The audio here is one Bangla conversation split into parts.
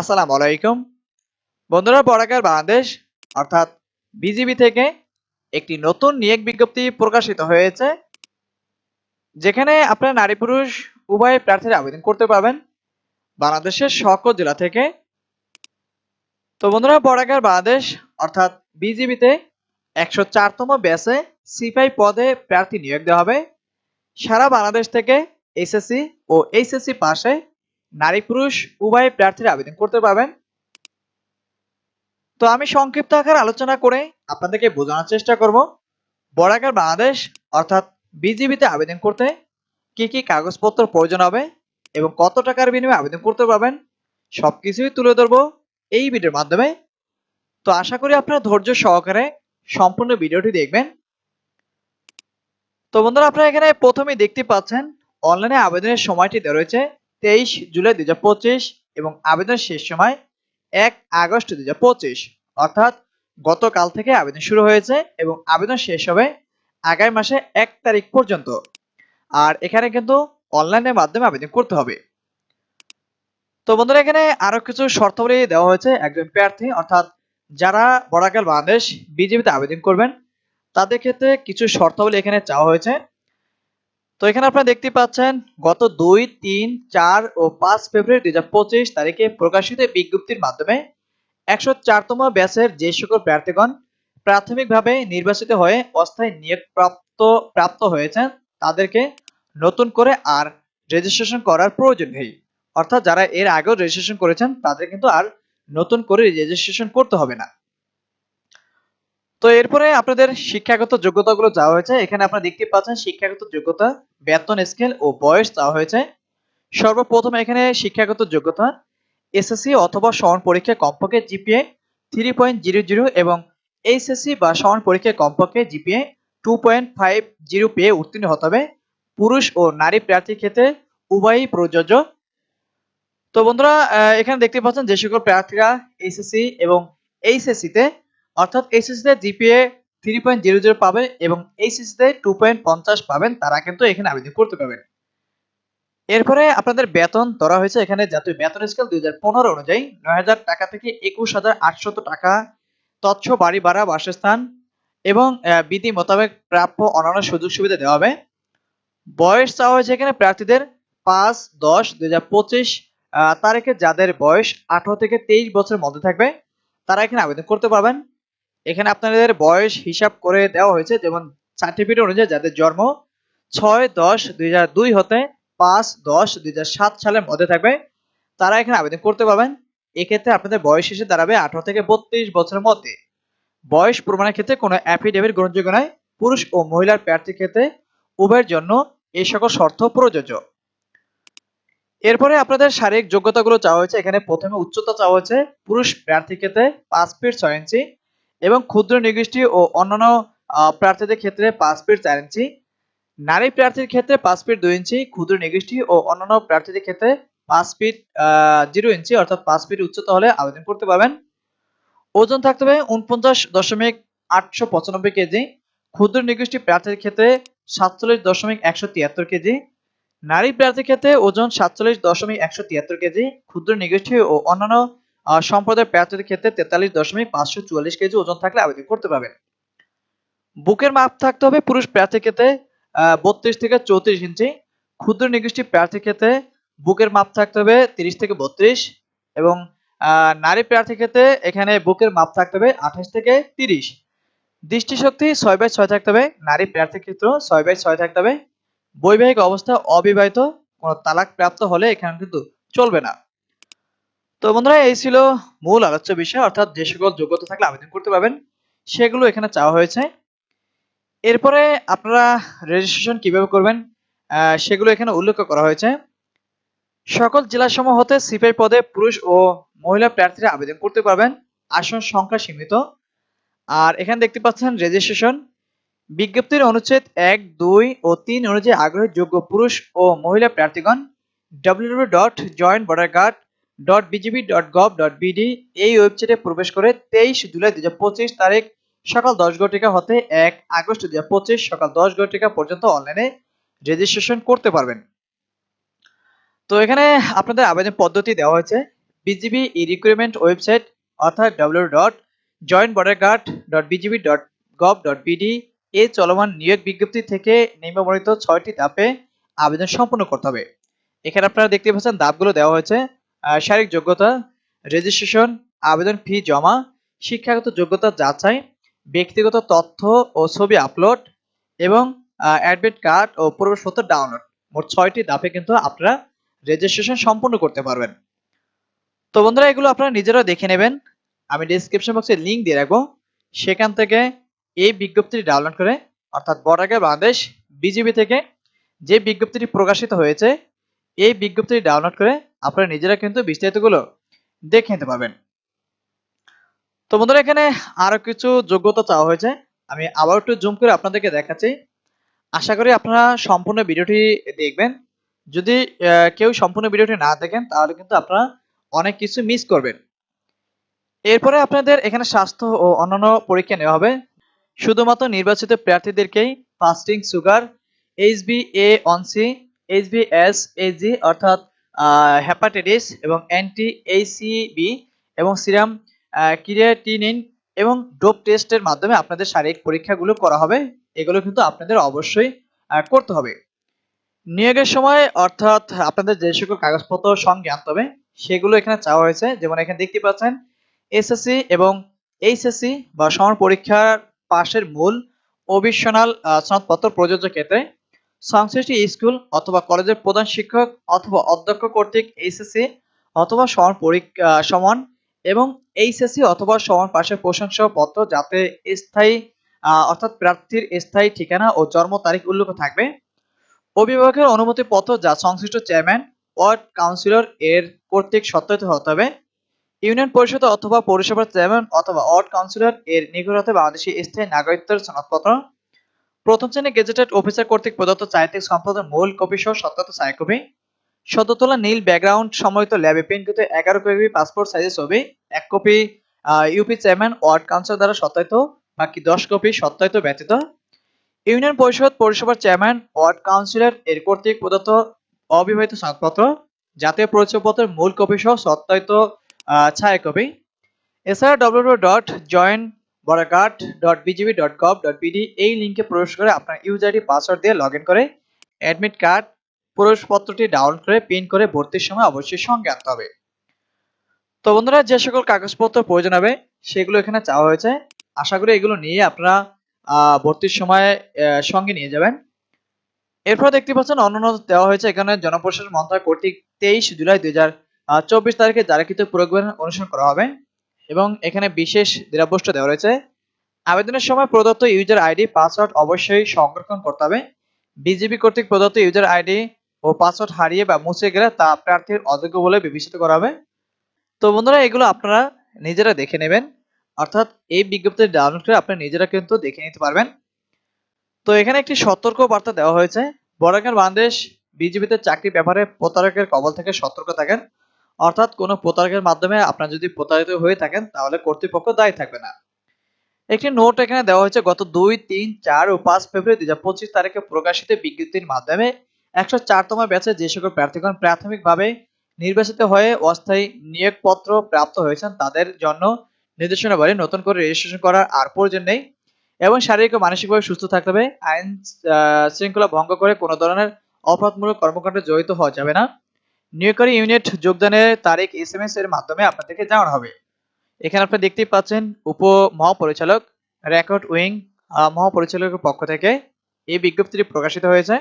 আসসালামু আলাইকুম। বন্ধুরা বরাকার বাংলাদেশ, অর্থাৎ বিজিবি থেকে একটি নতুন নিয়োগ বিজ্ঞপ্তি প্রকাশিত হয়েছে, যেখানে আপনারা নারী পুরুষ উভয় প্রার্থীরা আবেদন করতে পারবেন বাংলাদেশের সকল জেলা থেকে। তো বন্ধুরা বরাকার বাংলাদেশ, অর্থাৎ বিজিবিতে একশো চারতম ব্যাচে সিপাই পদে প্রার্থী নিয়োগ দেওয়া হবে। সারা বাংলাদেশ থেকে এসএসসি ও এইচএসসি পাশে নারী পুরুষ, উভয় প্রার্থীরা আবেদন করতে পারবেন। তো আমি সংক্ষিপ্ত আকার আলোচনা করে আপনাদেরকে বোঝানোর চেষ্টা করব। বরাকার বাংলাদেশ, অর্থাৎ বিজিবিতে আবেদন করতে কি কি কাগজপত্র প্রয়োজন হবে এবং কত টাকার বিনিময়ে আবেদন করতে পারবেন, সবকিছুই তুলে ধরবো এই ভিডিওর মাধ্যমে। তো আশা করি আপনারা ধৈর্য সহকারে সম্পূর্ণ ভিডিওটি দেখবেন। তো বন্ধুরা, আপনারা এখানে প্রথমেই দেখতে পাচ্ছেন, অনলাইনে আবেদনের সময়টি দেওয়া রয়েছে। তেইশ জুলাই দুই এবং আবেদনের শেষ সময় এক আগস্ট দুই অর্থাৎ গতকাল থেকে আবেদন শুরু হয়েছে এবং আবেদন শেষ হবে আগামী মাসে এক তারিখ পর্যন্ত। আর এখানে কিন্তু অনলাইনের মাধ্যমে আবেদন করতে হবে। তো বন্ধুরা, এখানে আরও কিছু শর্তাবলী দেওয়া হয়েছে একজন প্রার্থী। অর্থাৎ যারা বড়াকাল বাংলাদেশ বিজেপিতে আবেদন করবেন, তাদের ক্ষেত্রে কিছু শর্তাবলী এখানে চাওয়া হয়েছে। তো এখানে আপনারা দেখতে পাচ্ছেন, গত দুই, তিন, চার ও পাঁচ ফেব্রুয়ারি দুই তারিখে প্রকাশিত বিজ্ঞপ্তির মাধ্যমে একশো চারতম ব্যাচের যে সকল প্রার্থীগণ প্রাথমিকভাবে নির্বাচিত হয়ে অস্থায়ী নিয়োগ প্রাপ্ত প্রাপ্ত হয়েছেন, তাদেরকে নতুন করে আর রেজিস্ট্রেশন করার প্রয়োজন নেই। অর্থাৎ যারা এর আগেও রেজিস্ট্রেশন করেছেন, তাদের কিন্তু আর নতুন করে রেজিস্ট্রেশন করতে হবে না। তো এরপরে আপনাদের শিক্ষাগত যোগ্যতাগুলো চাওয়া হয়েছে, এখানে আপনারা দেখতে পাচ্ছেন শিক্ষাগত যোগ্যতা, বেতন স্কেল ও বয়স চাওয়া হয়েছে। সর্বপ্রথম এখানে শিক্ষাগত যোগ্যতা এসএসসি অথবা সমান পরীক্ষায় কমপক্ষে GPA three point zero zero এবং এইচএসসি বা সমান পরীক্ষায় কমপক্ষে GPA two point five zero পেয়ে উত্তীর্ণ হতে হবে। পুরুষ ও নারী প্রার্থীর ক্ষেত্রে উভয়ই প্রযোজ্য। তো বন্ধুরা এখানে দেখতে পাচ্ছেন যে সকল প্রার্থীরা এইচএসসি এবং এইচএসসি তে অর্থাৎ এইচএসসি তে GPA three point zero zero পাবেন এবং এইচএসসি তে টু পয়েন্ট পঞ্চাশ পাবেন, তারা কিন্তু এখানে আবেদন করতে পারবেন। এরপরে আপনাদের বেতন ধরা হয়েছে এখানে জাতীয় বেতন স্কেল দুই হাজার পনেরো অনুযায়ী নয় হাজার টাকা থেকে একুশ হাজার আটশত টাকা তৎস বাড়ি ভাড়া, বাসস্থান এবং বিধি মোতাবেক প্রাপ্য অন্যান্য সুযোগ সুবিধা দেওয়া হবে। বয়স চাওয়া হয়েছে এখানে প্রার্থীদের পাঁচ, দশ, দুই হাজার পঁচিশ তারিখে যাদের বয়স আঠারো থেকে তেইশ বছরের মধ্যে থাকবে, তারা এখানে আবেদন করতে পারবেন। এখানে আপনাদের বয়স হিসাব করে দেওয়া হয়েছে, যেমন সার্টিফিকেট অনুযায়ী যাদের জন্ম ছয় দশ দুই দুই হতে পাঁচ দশ দুই সাত সালের মধ্যে থাকবে, তারা এখানে আবেদন করতে পারবেন। এক্ষেত্রে আপনাদের বয়স হিসেবে দাঁড়াবে আঠারো থেকে বত্রিশ বছরের মধ্যে। বয়স প্রমাণের ক্ষেত্রে কোনো অ্যাফিডেভিট গ্রহণযোগ্য নয়। পুরুষ ও মহিলার প্রার্থীর ক্ষেত্রে উভয়ের জন্য এই সকল শর্ত প্রযোজ্য। এরপরে আপনাদের শারীরিক যোগ্যতাগুলো চাওয়া হয়েছে। এখানে প্রথমে উচ্চতা চাওয়া হয়েছে। পুরুষ প্রার্থীর ক্ষেত্রে পাঁচ ফিট ছয় ইঞ্চি এবং ক্ষুদ্র নিগোষ্ঠী ও অন্যান্য প্রার্থীদের ক্ষেত্রে পাঁচ ফিট চার ইঞ্চি, নারী প্রার্থীর ক্ষেত্রে পাঁচ ফিট দুই ইঞ্চি, ক্ষুদ্র নিগোষ্ঠী ও অন্যান্য প্রার্থীদের ক্ষেত্রে পাঁচ ফিট জিরো ইঞ্চি অর্থাৎ পাঁচ ফিট উচ্চতা হলে আবেদন করতে পারবেন। ওজন থাকতে হবে উনপঞ্চাশ দশমিক আটশো পঁচানব্বই কেজি, ক্ষুদ্র নিগোষ্ঠী প্রার্থীর ক্ষেত্রে সাতচল্লিশ দশমিক একশো তিয়াত্তর কেজি, নারী প্রার্থীর ক্ষেত্রে ওজন সাতচল্লিশ দশমিক একশো তিয়াত্তর কেজি, ক্ষুদ্র নিগোষ্ঠী ও অন্যান্য আহ, সম্প্রদায়ের প্রার্থীদের ক্ষেত্রে তেতাল্লিশ দশমিক পাঁচশো চুয়াল্লিশ কেজি ওজন থাকলে আবেদন করতে পারবেন। বুকের মাপ থাকতে হবে পুরুষ প্রার্থীর ক্ষেত্রে বত্রিশ থেকে চৌত্রিশ ইঞ্চি। ক্ষুদ্র নিগোষ্ঠী প্রার্থীর ক্ষেত্রে বুকের মাপ থাকতে হবে তিরিশ থেকে বত্রিশ এবং নারী প্রার্থীর ক্ষেত্রে এখানে বুকের মাপ থাকতে হবে আঠাশ থেকে তিরিশ। দৃষ্টিশক্তি ছয় বাই ছয় থাকতে হবে নারী প্রার্থীর ক্ষেত্রেও ছয় বাই ছয় থাকতে হবে। বৈবাহিক অবস্থা অবিবাহিত কোনো তালাক প্রাপ্ত হলে এখানে কিন্তু চলবে না। তো বন্ধুরা, এই ছিল মূল আলোচ্য বিষয়, অর্থাৎ যে সকল যোগ্যতা থাকলে আবেদন করতে পারবেন, সেগুলো এখানে চাওয়া হয়েছে। এরপরে আপনারা রেজিস্ট্রেশন কীভাবে করবেন সেগুলো এখানে উল্লেখ করা হয়েছে। সকল জেলাসমূহ হতে সিপাই পদে পুরুষ ও মহিলা প্রার্থীরা আবেদন করতে পারবেন, আসন সংখ্যা সীমিত। আর এখানে দেখতে পাচ্ছেন রেজিস্ট্রেশন বিজ্ঞপ্তির অনুচ্ছেদ এক, দুই ও তিন অনুযায়ী আগ্রহী যোগ্য পুরুষ ও মহিলা প্রার্থীগণ W dot joint border guard dot BGB dot gov dot BD এই ওয়েবসাইটে প্রবেশ করে তেইশ জুলাই দুই পঁচিশ তারিখ সকাল দশ ঘটিকা হতে এক আগস্ট দুই পঁচিশ সকাল দশ ঘটিকা পর্যন্ত অনলাইনে রেজিস্ট্রেশন করতে পারবেন। তো এখানে আপনাদের আবেদন পদ্ধতি দেওয়া হয়েছে। বিজিবি ই রিক্রুটমেন্ট ওয়েবসাইট অর্থাৎ W dot joint border guard dot BGB dot gov dot BD চলমান নিয়োগ বিজ্ঞপ্তি থেকে নিম্নবর্ণিত ছয়টি ধাপে আবেদন সম্পন্ন করতে হবে। এখানে আপনারা দেখতে পাচ্ছেন ধাপগুলো দেওয়া হয়েছে। শারীরিক যোগ্যতা রেজিস্ট্রেশন আবেদন ফি জমা, শিক্ষাগত যোগ্যতা যাচাই, ব্যক্তিগত তথ্য ও ছবি আপলোড এবং অ্যাডমিট কার্ড ও প্রবেশপত্র ডাউনলোড মোট ছয়টি ধাপে কিন্তু আপনারা রেজিস্ট্রেশন সম্পূর্ণ করতে পারবেন। তো বন্ধুরা, এগুলো আপনারা নিজেরা দেখে নেবেন। আমি ডিসক্রিপশন বক্সে লিংক দিয়ে রাখব। সেখান থেকে এই বিজ্ঞপ্তিটি ডাউনলোড করে, অর্থাৎ বর্ডার বাংলাদেশ বিজিবি থেকে যে বিজ্ঞপ্তিটি প্রকাশিত হয়েছে এই বিজ্ঞপ্তিটি ডাউনলোড করে আপনারা নিজেরা কিন্তু বিস্তারিতগুলো দেখে নিতে পারবেন। তো বন্ধুরা, এখানে আরও কিছু যোগ্যতা চাওয়া হয়েছে। আমি আবার একটু জুম করে আপনাদেরকে দেখাচ্ছি। আশা করি আপনারা সম্পূর্ণ ভিডিওটি দেখবেন। যদি কেউ সম্পূর্ণ ভিডিওটি না দেখেন, তাহলে কিন্তু আপনারা অনেক কিছু মিস করবেন। এরপরে আপনাদের এখানে স্বাস্থ্য ও অন্যান্য পরীক্ষা নেওয়া হবে। শুধুমাত্র নির্বাচিত প্রার্থীদেরকেই fasting sugar HB A one C HB S HG অর্থাৎ হেপাটাইটিস এবং অ্যান্টি এইসিবি এবং সিরাম ক্রিয়েটিনিন এবং ডোপ টেস্টের মাধ্যমে আপনাদের শারীরিক পরীক্ষাগুলো করা হবে। এগুলো কিন্তু আপনাদের অবশ্যই করতে হবে। নিয়োগের সময়, অর্থাৎ আপনাদের যে সকল কাগজপত্র সঙ্গে আনতে হবে, সেগুলো এখানে চাওয়া হয়েছে। যেমন এখানে দেখতে পাচ্ছেন এসএসসি এবং এইচএসসি বা সমান পরীক্ষার পাশের মূল অবিশনাল সনদপত্র প্রযোজ্য ক্ষেত্রে সংশ্লিষ্ট স্কুল অথবা কলেজের প্রধান শিক্ষক অথবা অধ্যক্ষ কর্তৃক এইচএসসি অথবা সমান পরীক্ষা সমান এবং এইচএসসি অথবা সমান পাশের প্রশংসা পত্র যাতে স্থায়ী অর্থাৎ প্রার্থীর স্থায়ী ঠিকানা ও জন্ম তারিখ উল্লেখ থাকবে। অভিভাবকের অনুমতি পত্র যা সংশ্লিষ্ট চেয়ারম্যান, ওয়ার্ড কাউন্সিলর এর কর্তৃক সত্যায়িত হতে হবে। ইউনিয়ন পরিষদ অথবা পৌরসভার চেয়ারম্যান অথবা ওয়ার্ড কাউন্সিলর এর নিকট হতে বাংলাদেশি স্থায়ী নাগরিকত্বের সনদপত্র প্রথম শ্রেণি গেজেটেড অফিসার কর্তৃক প্রদত্ত চারিত্রিক সম্পদের মূল কপি সহ সত্যায়িত ছায়া কপি সদ্য তোলা নীল ব্যাকগ্রাউন্ড সম্মিলিত ল্যাবে প্রিন্টকৃত এগারো কপি পাসপোর্ট সাইজের ছবি, এক copy UP chairman ward council দ্বারা সত্যায়িত, বাকি দশ কপি সত্যায়িত ব্যতীত। ইউনিয়ন পরিষদ পৌরসভার চেয়ারম্যান ওয়ার্ড কাউন্সিলর এর কর্তৃক প্রদত্ত অবিবাহিত সনদপত্র জাতীয় পরিচয়পত্রের মূল কপি সহ সত্যায়িত ছায়া কপি এছাড়া W dot joint বরাকাট dot dot gov dot BD এই লিঙ্কে প্রবেশ করে আপনার ইউজার আইডি পাসওয়ার্ড দিয়ে লগ করে অ্যাডমিট কার্ড প্রবেশপত্রটি ডাউনলোড করে প্রিন্ট করে ভর্তির সময় অবশ্যই সঙ্গে আনতে হবে। তো বন্ধুরা, যে সকল কাগজপত্র প্রয়োজন হবে, সেগুলো এখানে চাওয়া হয়েছে। আশা করি এগুলো নিয়ে আপনারা ভর্তির সময় সঙ্গে নিয়ে যাবেন। এরপর দেখতে পাচ্ছেন অন্যান্য দেওয়া হয়েছে। এখানে জনপ্রশাসন মন্ত্রণালয় কর্তৃক তেইশ জুলাই দুই হাজার চব্বিশ তারিখে জারিকৃত প্রোগ্রাম অনুসরণ করা হবে। এবং এখানে বিশেষ নিরাপত্ত দেওয়া রয়েছে। আবেদনের সময় প্রদত্ত ইউজার আইডি পাসওয়ার্ড অবশ্যই সংরক্ষণ করতে হবে। বিজেপি কর্তৃক প্রদত্ত ইউজার আইডি ও পাসওয়ার্ড হারিয়ে বা মুছে গেলে তা প্রার্থীর অযোগ্য বলে বিবেচিত করা হবে। তো বন্ধুরা, এগুলো আপনারা নিজেরা দেখে নেবেন। অর্থাৎ এই বিজ্ঞপ্তি ডাউনলোড করে আপনি নিজেরা কিন্তু দেখে নিতে পারবেন। তো এখানে একটি সতর্ক বার্তা দেওয়া হয়েছে। বড়াকার বাংলাদেশ বিজেপিতে চাকরি ব্যাপারে প্রতারকের কবল থেকে সতর্ক থাকেন। অর্থাৎ কোনো প্রতারকের মাধ্যমে আপনার যদি প্রতারিত হয়ে থাকেন, তাহলে কর্তৃপক্ষ দায়ী থাকবে না। একটি নোট এখানে দেওয়া হয়েছে, গত দুই, তিন, চার ও পাঁচ ফেব্রুয়ারি দুই পঁচিশ তারিখে প্রকাশিত বিজ্ঞপ্তির মাধ্যমে একশো চারতম ব্যাচে যে সকল প্রার্থীগণ প্রাথমিকভাবে নির্বাচিত হয়ে অস্থায়ী নিয়োগপত্র প্রাপ্ত হয়েছেন, তাদের জন্য নির্দেশনাবলী নতুন করে রেজিস্ট্রেশন করার আর প্রয়োজন নেই এবং শারীরিক ও মানসিকভাবে সুস্থ থাকতে হবে। আইন শৃঙ্খলা ভঙ্গ করে কোনো ধরনের অপরাধমূলক কর্মকাণ্ডে জড়িত হওয়া যাবে না। নিয়োগকারী ইউনিট যোগদানের তারিখ এস এম এস এর মাধ্যমে আপনাদেরকে জানানো হবে। এখানে আপনি দেখতেই পাচ্ছেন উপ মহাপরিচালক রেকর্ড উইং মহাপরিচালকের পক্ষ থেকে এই বিজ্ঞপ্তিটি প্রকাশিত হয়েছে।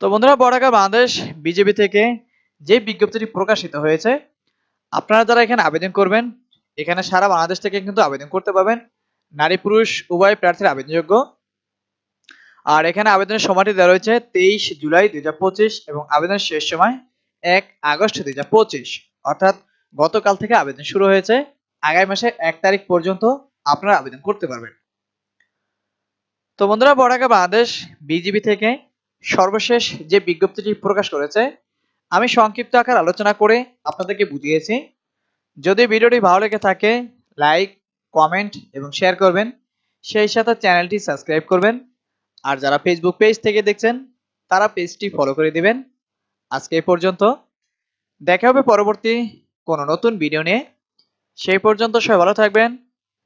তো বন্ধুরা বড়াকা বাংলাদেশ বিজেপি থেকে যে বিজ্ঞপ্তিটি প্রকাশিত হয়েছে, আপনারা যারা এখানে আবেদন করবেন, এখানে সারা বাংলাদেশ থেকে কিন্তু আবেদন করতে পারবেন। নারী পুরুষ উভয় প্রার্থীর আবেদনযোগ্য। আর এখানে আবেদনের সময়টি দেওয়া রয়েছে তেইশ জুলাই দুই হাজার পঁচিশ এবং আবেদনের শেষ সময় এক আগস্ট দু হাজার পঁচিশ। অর্থাৎ গতকাল থেকে আবেদন শুরু হয়েছে। আগামী মাসে এক তারিখ পর্যন্ত আপনারা আবেদন করতে পারবেন। তো বন্ধুরা বড়াকা বাংলাদেশ বিজিবি থেকে সর্বশেষ যে বিজ্ঞপ্তিটি প্রকাশ করেছে, আমি সংক্ষিপ্ত আকার আলোচনা করে আপনাদেরকে বুঝিয়েছি। যদি ভিডিওটি ভালো লেগে থাকে, লাইক, কমেন্ট এবং শেয়ার করবেন। সেই সাথে চ্যানেলটি সাবস্ক্রাইব করবেন। আর যারা ফেসবুক পেজ থেকে দেখছেন, তারা পেজটি ফলো করে দিবেন। আজকে এই পর্যন্ত। দেখা হবে পরবর্তী কোন নতুন ভিডিও নিয়ে। সেই পর্যন্ত সবাই ভালো থাকবেন,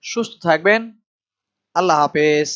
সুস্থ থাকবেন। আল্লাহ হাফেজ।